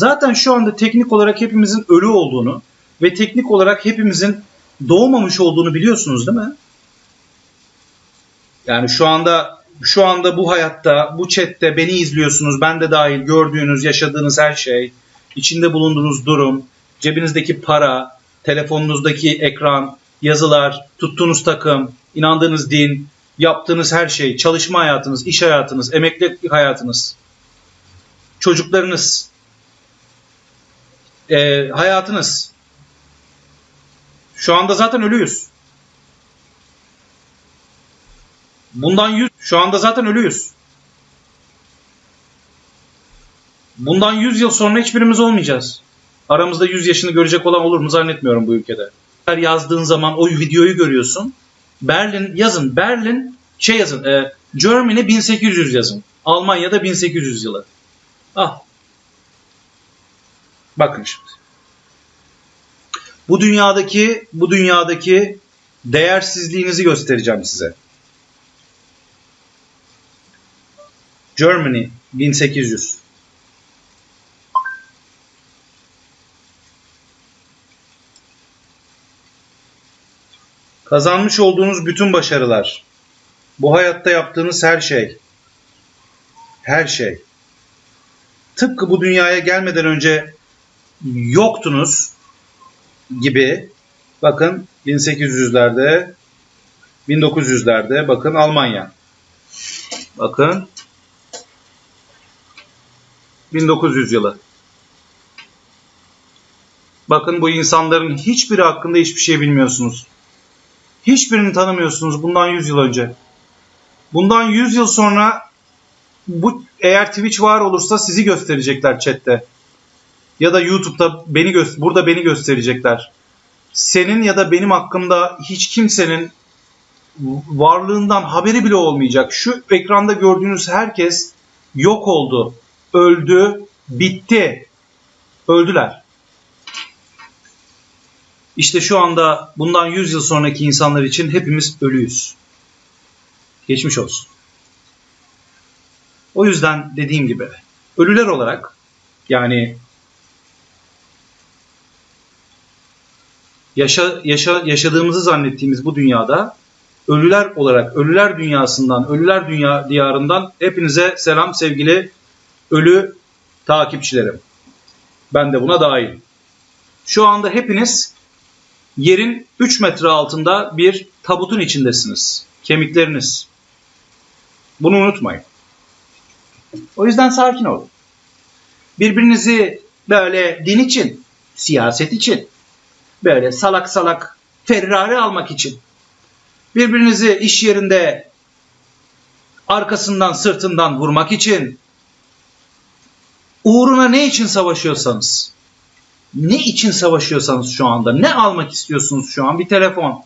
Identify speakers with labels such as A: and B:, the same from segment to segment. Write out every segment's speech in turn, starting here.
A: Zaten şu anda teknik olarak hepimizin ölü olduğunu ve teknik olarak hepimizin doğmamış olduğunu biliyorsunuz değil mi? Yani şu anda şu anda bu hayatta, bu chatte beni izliyorsunuz. Ben de dahil gördüğünüz, yaşadığınız her şey, içinde bulunduğunuz durum, cebinizdeki para, telefonunuzdaki ekran, yazılar, tuttuğunuz takım, inandığınız din, yaptığınız her şey, çalışma hayatınız, iş hayatınız, emekli hayatınız, çocuklarınız, e, hayatınız. Şu anda zaten ölüyüz. Bundan 100 şu anda zaten ölüyüz. Bundan 100 yıl sonra hiçbirimiz olmayacağız. Aramızda 100 yaşını görecek olan olur mu zannetmiyorum bu ülkede. Her yazdığın zaman o videoyu görüyorsun. Berlin yazın. Berlin şey yazın. E, Germany 1800 yazın. Almanya'da 1800 yılı. Ah. Bakın şimdi. Bu dünyadaki bu dünyadaki değersizliğinizi göstereceğim size. Germany 1800. Kazanmış olduğunuz bütün başarılar, bu hayatta yaptığınız her şey, her şey. Tıpkı bu dünyaya gelmeden önce yoktunuz gibi. Bakın 1800'lerde, 1900'lerde bakın Almanya. Bakın 1900 yılı. Bakın bu insanların hiçbiri hakkında hiçbir şey bilmiyorsunuz. Hiçbirini tanımıyorsunuz bundan 100 yıl önce. Bundan 100 yıl sonra bu eğer Twitch var olursa sizi gösterecekler chatte. Ya da YouTube'da beni gö- burada beni gösterecekler. Senin ya da benim hakkımda hiç kimsenin varlığından haberi bile olmayacak. Şu ekranda gördüğünüz herkes yok oldu, öldü, bitti. Öldüler. İşte şu anda bundan 100 yıl sonraki insanlar için hepimiz ölüyüz. Geçmiş olsun. O yüzden dediğim gibi ölüler olarak yani yaşa, yaşa, yaşadığımızı zannettiğimiz bu dünyada ölüler olarak ölüler dünyasından, ölüler dünya diyarından hepinize selam sevgili ölü takipçilerim. Ben de buna dahil. Şu anda hepiniz yerin 3 metre altında bir tabutun içindesiniz. Kemikleriniz. Bunu unutmayın. O yüzden sakin olun. Birbirinizi böyle din için, siyaset için, böyle salak salak Ferrari almak için, birbirinizi iş yerinde arkasından sırtından vurmak için, uğruna ne için savaşıyorsanız, ne için savaşıyorsanız şu anda, ne almak istiyorsunuz şu an? Bir telefon,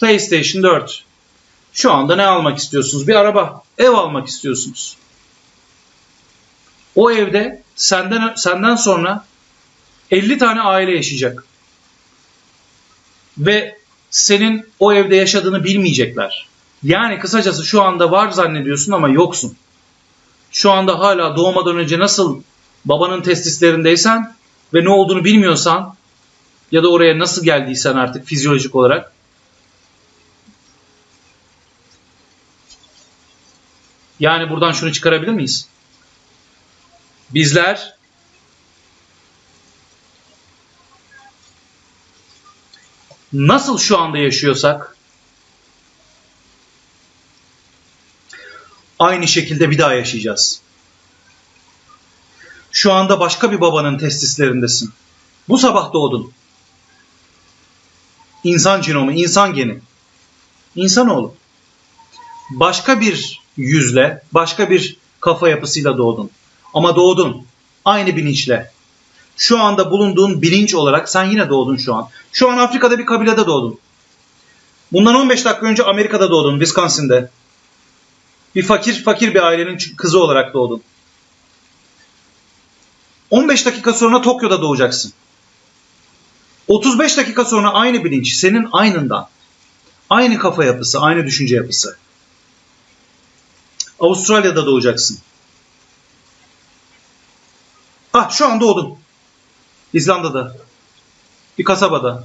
A: PlayStation 4. Şu anda ne almak istiyorsunuz? Bir araba, ev almak istiyorsunuz. O evde senden senden sonra 50 tane aile yaşayacak. Ve senin o evde yaşadığını bilmeyecekler. Yani kısacası şu anda var zannediyorsun ama yoksun. Şu anda hala doğmadan önce nasıl babanın testislerindeysen ve ne olduğunu bilmiyorsan ya da oraya nasıl geldiysen artık fizyolojik olarak yani buradan şunu çıkarabilir miyiz? Bizler nasıl şu anda yaşıyorsak aynı şekilde bir daha yaşayacağız. Şu anda başka bir babanın testislerindesin. Bu sabah doğdun. İnsan cinomu, insan geni. İnsanoğlu. Başka bir yüzle, başka bir kafa yapısıyla doğdun. Ama doğdun. Aynı bilinçle. Şu anda bulunduğun bilinç olarak sen yine doğdun şu an. Şu an Afrika'da bir kabilede doğdun. Bundan 15 dakika önce Amerika'da doğdun, Wisconsin'de. Bir fakir fakir bir ailenin kızı olarak doğdun. 15 dakika sonra Tokyo'da doğacaksın. 35 dakika sonra aynı bilinç senin aynından. Aynı kafa yapısı, aynı düşünce yapısı. Avustralya'da doğacaksın. Ah şu an doğdun. İzlanda'da. Bir kasabada.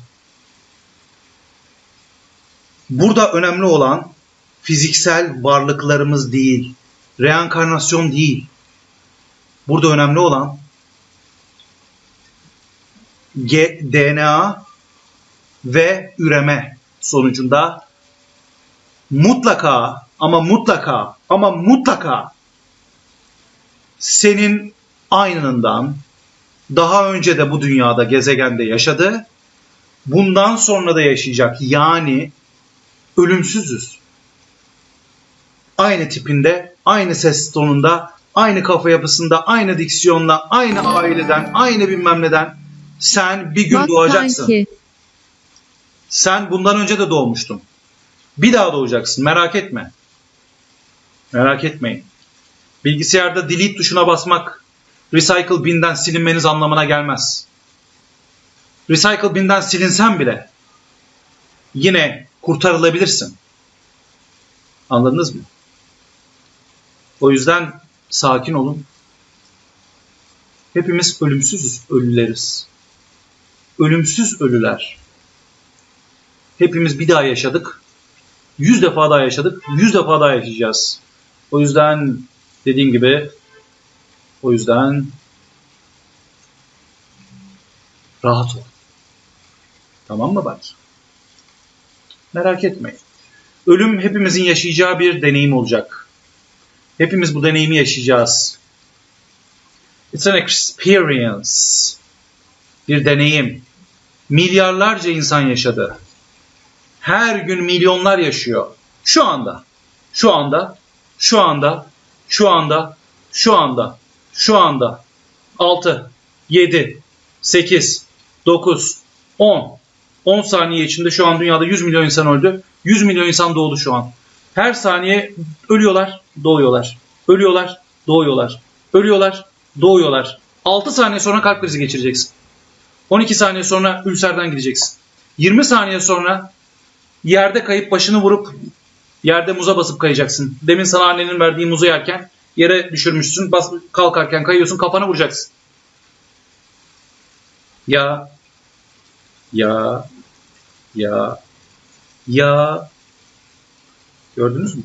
A: Burada önemli olan fiziksel varlıklarımız değil. Reenkarnasyon değil. Burada önemli olan DNA ve üreme sonucunda mutlaka ama mutlaka ama mutlaka senin aynından daha önce de bu dünyada gezegende yaşadı. Bundan sonra da yaşayacak. Yani ölümsüzüz. Aynı tipinde, aynı ses tonunda, aynı kafa yapısında, aynı diksiyonla, aynı aileden, aynı bilmem neden sen bir gün
B: Bak
A: doğacaksın.
B: kanki.
A: Sen bundan önce de doğmuştun. Bir daha doğacaksın. Merak etme. Merak etmeyin. Bilgisayarda delete tuşuna basmak recycle bin'den silinmeniz anlamına gelmez. Recycle bin'den silinsen bile yine kurtarılabilirsin. Anladınız mı? O yüzden sakin olun. Hepimiz ölümsüzüz, ölüleriz. Ölümsüz ölüler. Hepimiz bir daha yaşadık. Yüz defa daha yaşadık. Yüz defa daha yaşayacağız. O yüzden dediğim gibi o yüzden rahat ol. Tamam mı bak? Merak etmeyin. Ölüm hepimizin yaşayacağı bir deneyim olacak. Hepimiz bu deneyimi yaşayacağız. It's an experience. Bir deneyim. Milyarlarca insan yaşadı. Her gün milyonlar yaşıyor. Şu anda. Şu anda. Şu anda. Şu anda. Şu anda. Şu anda. 6, 7, 8, 9, 10. 10 saniye içinde şu an dünyada 100 milyon insan öldü. 100 milyon insan doğdu şu an. Her saniye ölüyorlar, doğuyorlar. Ölüyorlar, doğuyorlar. Ölüyorlar, doğuyorlar. 6 saniye sonra kalp krizi geçireceksin. 12 saniye sonra ülserden gideceksin. 20 saniye sonra yerde kayıp başını vurup yerde muza basıp kayacaksın. Demin sana annenin verdiği muzu yerken yere düşürmüşsün. Bas, kalkarken kayıyorsun kafana vuracaksın. Ya ya ya ya gördünüz mü?